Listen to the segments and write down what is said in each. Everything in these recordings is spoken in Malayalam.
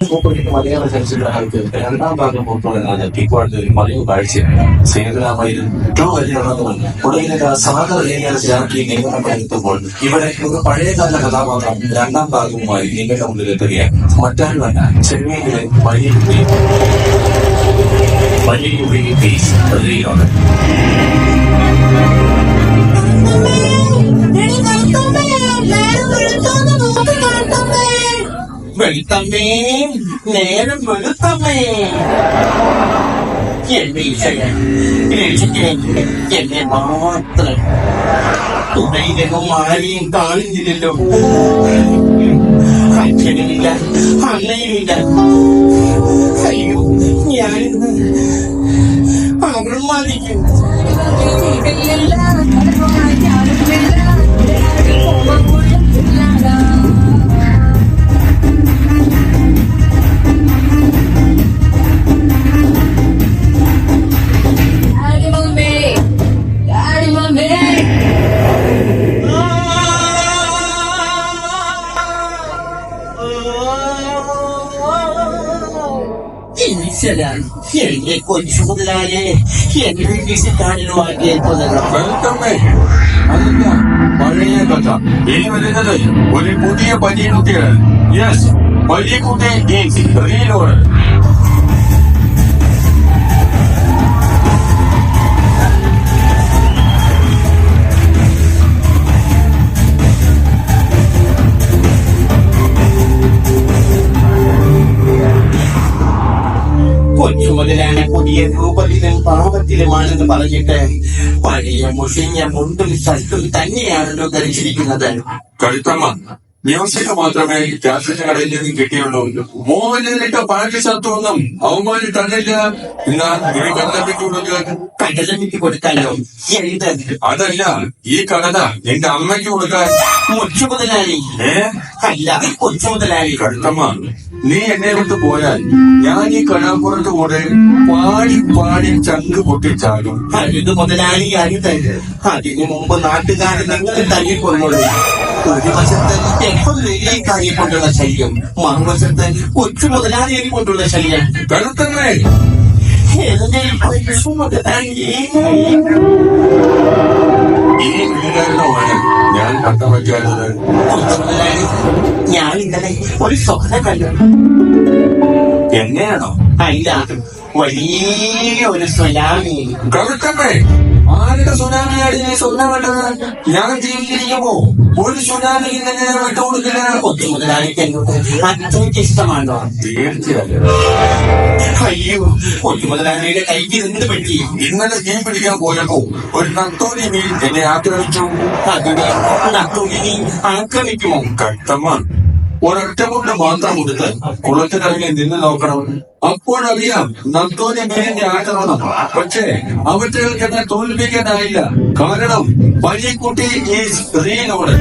മൂപ്പർക്ക് മലയാള ചലച്ചിത്രകാലത്ത് രണ്ടാം ഭാഗം പുറത്തുവരുന്നത് ഇപ്പോഴത്തെ ഒരു മറിവ് കാഴ്ചയാണ് സേതുരാമയിൽ ടു വലിയ ഒടുവിലൊക്കെ സാഗർ ഏരിയ നിങ്ങളുടെ എത്തുമ്പോൾ ഇവിടെ ഒരു പഴയകാല കഥാപാത്രം രണ്ടാം ഭാഗവുമായി നിങ്ങളുടെ മുന്നിലെത്തുകയാണ്. മറ്റാരുമല്ല ചെന്നൈയിലെ വലിയ വലിയ പീസ് പ്രതിയാണ് വെളുത്തമ്മേ നേരം വെളുത്തമ്മേ. എന്നെ ഈശോയെ രക്ഷിക്കണേ എന്നെ മാത്രം. തുണയിലെങ്ങും ആരെയും കാണുന്നില്ലല്ലോ അച്ഛനുമില്ല അമ്മയുമില്ല. അയ്യോ ഞാൻ അപമാനിക്കും ഈശ്വര എന്നെ കൊച്ചു മുതലായ എന്നെ വിസിറ്റാനുമാക്കിയ വെൽക്കമേ അതല്ല പഴയ കഥ ഇനി വരുന്നത് ഒരു പുതിയ പനിക്കുട്ടിയാണ് യെസ് പനിക്കുട്ടി ഈസ് റീലോഡ് മുതലാണ് പുതിയ രൂപത്തിലും പാപത്തിലുമാണെന്ന് പറഞ്ഞിട്ട് പഴയ മുഷിഞ്ഞ മുണ്ടും ഷർട്ടും തന്നെയാണല്ലോ ധരിച്ചിരിക്കുന്നത്. കഴുത്തമ്മ മാത്രമേ രാഷ്ട്രീയ കടയിൽ നിന്നും കിട്ടിയുള്ളൂ. മോഹനിലിട്ട് പാട്ട് ശത്രുവൊന്നും അവന്മാര് തന്നില്ല. എന്നാ എഴുത് അതല്ല ഈ കടല എന്റെ അമ്മയ്ക്ക് കൊടുക്കാൻ. കൊച്ചു മുതലാളി ഏ? അല്ല കൊച്ചു മുതലാളി കഴുത്തമ്മ നീ എന്നെ വിട്ട് പോയാൽ ഞാൻ ഈ കഴാപ്പുറത്ത് കൂടെ പാടി പാടി ചങ്ക് പൊട്ടിച്ചാലും അരുത് മുതലാളി അരുത്. അതിനു മുമ്പ് നാട്ടുകാരെ നിങ്ങൾ തല്ലിക്കൊന്നുള്ളൂ ഒരു വശത്ത് എപ്പോഴേക്ക് കൊണ്ടുള്ള ശല്യം മറുവശത്ത് കൊച്ചു മുതലാളിയെ കൊണ്ടുള്ള ശല്യം. കൊച്ചു മുതലാളി ഈ വീടുകാരനുമാണ് ഞാൻ കട്ട വയ്ക്കാത്തത് ഞാൻ ഇന്നലെ ഒരു സ്വപ്നം കണ്ടു. എങ്ങനെയാണോ? അല്ല വലിയ ഒരു സ്വലാമി കഴുത്തമ്മേ ആരുടെ സുനാമിയാണ് നീ സ്വന്തം വേണ്ടത് ഞാൻ ജീവിച്ചിരിക്കുമ്പോ ഒരു സുനാമിക്ക് തന്നെ വിട്ടുകൊടുക്കില്ല കൊച്ചു മുതലാളിക്ക് അത്രയ്ക്ക് ഇഷ്ടമാണോ തീർച്ചയായും. അയ്യോ കൊച്ചു മുതലാളിയുടെ കൈക്ക് എന്ത് പറ്റി? ഇന്നലെ മീൻ പിടിക്കാൻ പോയപ്പോ ഒരു നത്തോലി മീൻ എന്നെ ആക്രമിച്ചു. അതിനെ നട്ടുവിനി ആക്രമിക്കുമോ? കഴുത്തമ്മ ഒരൊറ്റ കൊണ്ട് മാത്രം കൊടുത്ത് കുളത്തിലിറങ്ങി നിന്ന് നോക്കണം. അപ്പോഴറിയാം നന്തോനെ മീനിന്റെ ആക്രമണം പക്ഷേ അവറ്റകൾക്ക് എന്നെ തോൽപ്പിക്കാനായില്ല. കാരണം പനിക്കുട്ടി ഈ സ്ത്രീയോട്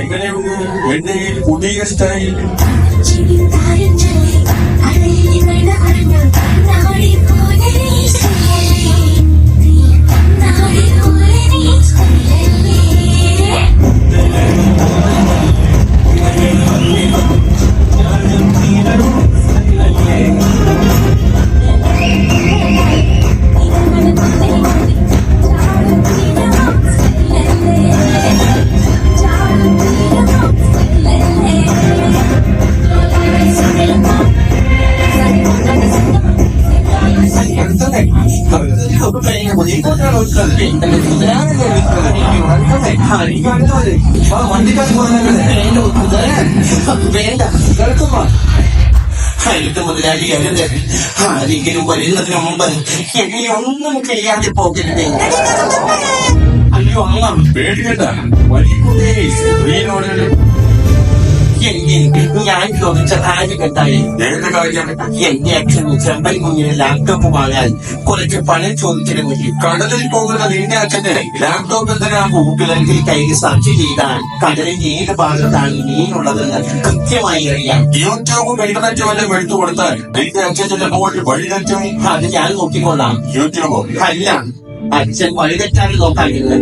എങ്ങനെയുണ്ട്? എണ്ണയിൽ പുതിയ സ്റ്റൈൽ വേണ്ട ഹരിത മുതലാളി അരുത് ആരെങ്കിലും വരുന്നതിന് മുമ്പ് എന്നെ ഒന്നും ചെയ്യാതെ പോകരുത് അയ്യോ അമ്മ. പേടിക്കണ്ട. വലിയ സ്ത്രീയോട് എന്നെ ഞാൻ ചോദിച്ച കാര്യം കേട്ടായി ഏത് കാര്യം എന്റെ അച്ഛൻ ചെമ്പൻ കുഞ്ഞിന് ലാപ്ടോപ്പ് വാങ്ങാൻ കുറച്ച് പണം ചോദിച്ചിരുന്നു കടലിൽ പോകുന്ന നിന്റെ അച്ഛന്റെ ലാപ്ടോപ്പ് എന്തിനാ കൂട്ടുകാരിൽ കയ്യിൽ സെർച്ച് ചെയ്താൽ കടലിന്റെ ഏത് ഭാഗത്താണ് മീനുള്ളതെന്ന് കൃത്യമായി അറിയാം യൂട്യൂബും ഇന്റർനെറ്റും എല്ലാം എടുത്തു കൊടുത്താൽ നിന്റെ അച്ഛൻ ചിലപ്പോൾ വഴിതെറ്റും അത് ഞാൻ നോക്കിക്കൊള്ളാം. യൂട്യൂബ് അല്ല അച്ഛൻ വഴിതെറ്റാതെ നോക്കാനില്ല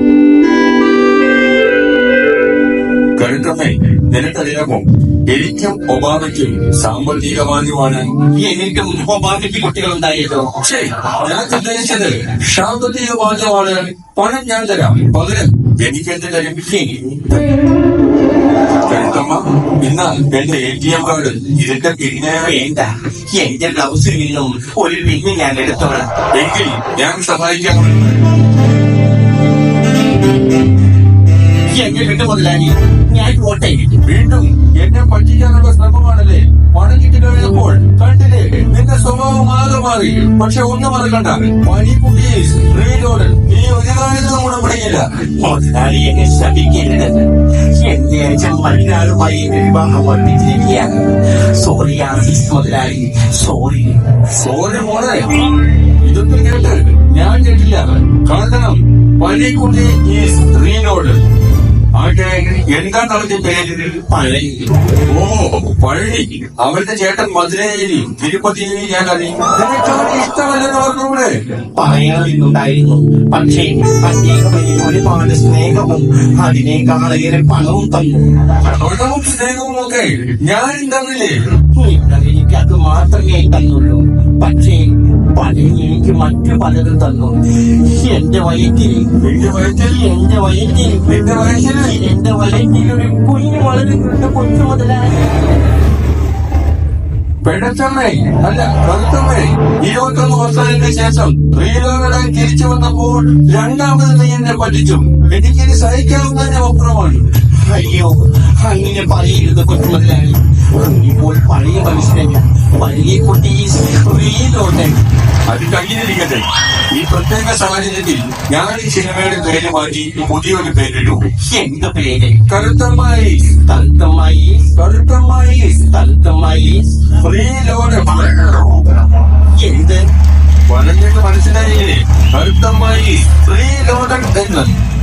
കരുത്തമ്മേ നിനക്കറിയാമോ? എനിക്കും ഒബാമയ്ക്കും സാമ്പത്തിക മാന്യമാണ് എനിക്കും കുട്ടികളുണ്ടായല്ലോ. സാമ്പത്തിക മാന്യമാണ് പണം ഞാൻ തരാം. പകരം എനിക്ക് ലഭിക്കേ കരുത്തമ്മ ഇന്ന് എന്റെ എ ടി എം കാർഡ് ഇതിന്റെ പിന്നെ വേണ്ട. എന്റെ ബ്ലൗസിൽ നിന്നും ഒരു പിന്ന് ഞാൻ എടുത്തോളാം. എങ്കിൽ ഞാൻ സഹായിക്കാം എന്നെ വിട്ടു മുതലാളി? ഞാൻ പോട്ടെ വീണ്ടും എന്നെ പറ്റിക്കാനുള്ള ശ്രമമാണല്ലേ? പണം കിട്ടി കഴിഞ്ഞപ്പോൾ കണ്ടില്ലേ സ്വഭാവം ആകെ മാറി. പക്ഷെ ഒന്നും മറക്കണ്ട. പനിക്കുട്ടി റീലോഡ് നീ ഒരു കാര്യത്തിലും ഗുണപ്പെടില്ല മുതലാളി എന്നെ ശപിക്കരുത്. എന്റെ അച്ഛൻ മറ്റൊരാളുമായി വിവാഹം വർദ്ധിച്ചിരിക്കുകയാണ് സോറി ആസിസ് മുതലാളി. സോറി ഇതൊന്നും കേട്ട് ഞാൻ കേട്ടില്ല. കാരണം പനിക്കുട്ടി ഈസ് റീലോഡ് ആകെ എന്താണ് അവന്റെ പേര് പഴയ ഓ പഴനി അവരുടെ ചേട്ടൻ മധുരയിലും തിരുപ്പതിയിലും ഞാൻ അറിയും ഇഷ്ടമല്ലെന്ന് പറഞ്ഞൂടെ? പറയാമെന്നുണ്ടായിരുന്നു പക്ഷേ അദ്ദേഹം ഒരുപാട് സ്നേഹവും അതിനേക്കാളേറെ പണവും തന്നു. പണവും സ്നേഹവും ഒക്കെ ഞാൻ തന്നില്ലേ? നിങ്ങൾ എനിക്ക് അത് മാത്രമേ തന്നുള്ളൂ. പക്ഷേ പണി എനിക്ക് മറ്റു പലരും തന്നു. എന്റെ വയറ്റിൽ എന്റെ വയറ്റിൽ? എന്റെ വയറ്റിൽ എന്റെ വയറ്റിൽ? എന്റെ വയറ്റിൽ ഒരു കുഞ്ഞു വളരുന്നുണ്ട് കൊച്ചു മുതല. പെടച്ചമ്മേ അല്ല കറുത്തമ്മേ ഇരുപത്തൊന്ന് വർഷങ്ങൾക്ക് ശേഷം റീലോകളായി തിരിച്ചു വന്നപ്പോൾ രണ്ടാമത് നീ എന്നെ പറ്റിച്ചു. എനിക്കിനി സഹിക്കാവുന്നതിന് അപ്പുറമാണ്. അയ്യോ അങ്ങനെ പറയരുത് കൊച്ചു ഇപ്പോൾ പഴയ മനുഷ്യനല്ല വലിയ കുട്ടി റീലോട്ടെ അത് കഴിഞ്ഞിരിക്കട്ടെ. ഈ പ്രത്യേക സാഹചര്യത്തിൽ ഞാൻ ഈ സിനിമയുടെ പേര് മാറ്റി പുതിയൊരു പേരിട്ടു എന്റെ പേര്? കറുത്തമ്മായി തൽത്തമായി കറുത്തമ്മായി തൽത്തമായി റീലോഡ് എന്ത്? പറഞ്ഞിട്ട് മനസ്സിലായില്ലേ? കറുത്തമ്മായി റീലോഡ് എന്ന്.